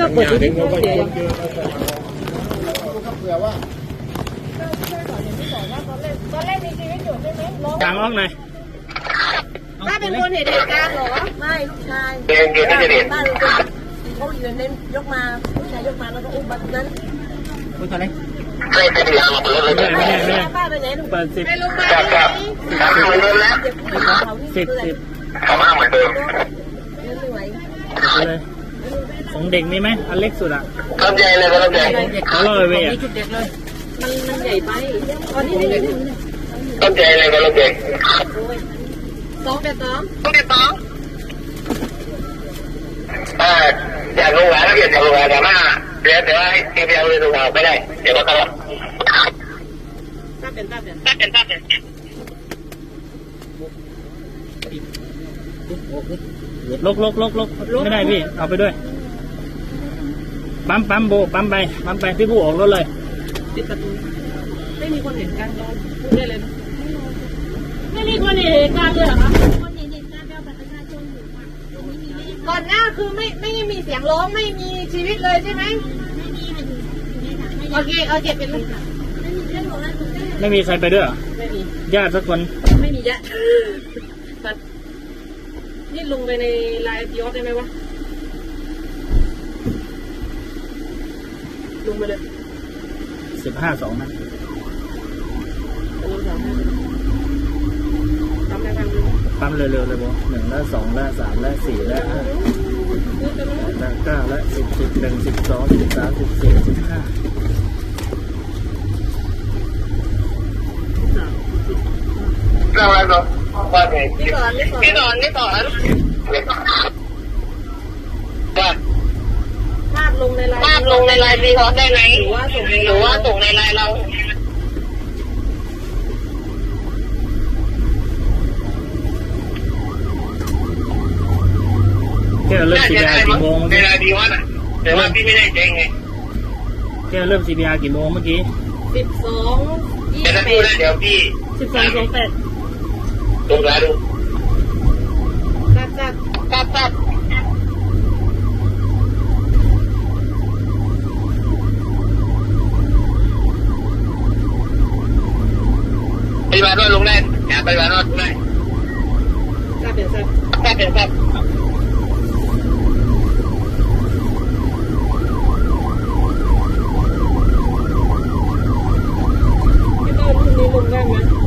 ต้องเปิดที่นี่เสียยังกลางออกหน่อยป้าเป็นคนเห็นเหตุการณ์เหรอ ไม่ลูกชายเดินเดินที่จะเด็ดบ้านเราเขาอยู่ในยกมาลูกชายยกมาแล้วก็อุ้มบัตรนั้นพูดอะไรกล้จะเดียวมายไม่ได้ไม่ได้ไม่ได้ป้าไปไหนลูกเปิดสิบไปโรงพยาบาลจับจับจับเหมือนเดิมแล้วเจ็บผู้หญิงเขานี่สิบคืออะไรสิบทำมาเหมือนเดิมไม่ไหวไปเลย ของเด็กมีไหมอันเล็กสุดอะลำใหญ่เลยลำใหญ่เขาเล่าไปอะมันมันใหญ่ไปตอนนี้ไม่ได้ลำใหญ่เลยลำใหญ่สองแปดสองต้องติดต่ออ่าอยากลงหลายแล้วเดี๋ยวจะลงหลายแต่ว่าเดี๋ยวแต่ว่าให้ทีเดียวเลยลงหลายไม่ได้ เดี๋ยวก็ตลอดป้าเป็นป้าเป็นตัดเป็นตัดเป็นลกลกลกลกไม่ได้พี่ เอาไปด้วย ปั๊มปั๊มโบปั๊มไปปั๊มไปพี่ผู้ออกรถเลยปิดประตูไม่มีคนเห็นการนอนพูดได้เลยนะไม่มีคนเห็นเหตุการณ์เลยเหรอคะคนเห็นเหตุการณ์เอาบัตรประชาชนอยู่ค่ะตรงนี้มีไม่ได้ก่อนหน้าคือไม่ไม่มีเสียงร้องไม่มีชีวิตเลยใช่ไหมไม่มีค่ะอยู่ในถังขโอยะเคโอเคเป็นไม่มีเรื่องของนั้นคุณแม่ไม่มีใครไปด้วยเหรอไม่มีญาติสักคน ไม่มียะตัดนี่ลงไปในไลน์ยอดได้ไหมวะ ลงไปเลยสิบห้าสองนะลงสองทำได้ทางดูปั๊มเร็วๆเลยโบหนึ่งและสองและสามและสี่และห้าและเก้าและสิบสิบหนึ่งสิบสองสิบสามสิบสี่สิบห้าเรื่องอะไรเนาะว่าไงนี่ก่อนนี่ก่อนนี่สอนนี่สอนว่าภาพ ลงในไลน์ภาพลงในไลน์ซีฮอตได้ไหมหรือว่าส่งในหรือว่าส่งในไลน์เราแค่เริ่ม CPR กี่โมงในไลน์ดีวัดอะแต่ว่าพี่ไม่ได้แจ้งไงแค่เริ่ม CPR กี่โมงเมื่อกี้สิบสองยี่แต่สิถ้าบแปพูดดได้เดี๋ยวพี่สิบสองสองแปดลงไลน์ดูตัดตัดตัดตัด บัด้วยาลงได้การปฏิบัติว่าลงได้ทราบเดี๋ยวทราบทราบเดี๋ยวทราบพี่ต้นรุ่นนี้ลงได้ไหม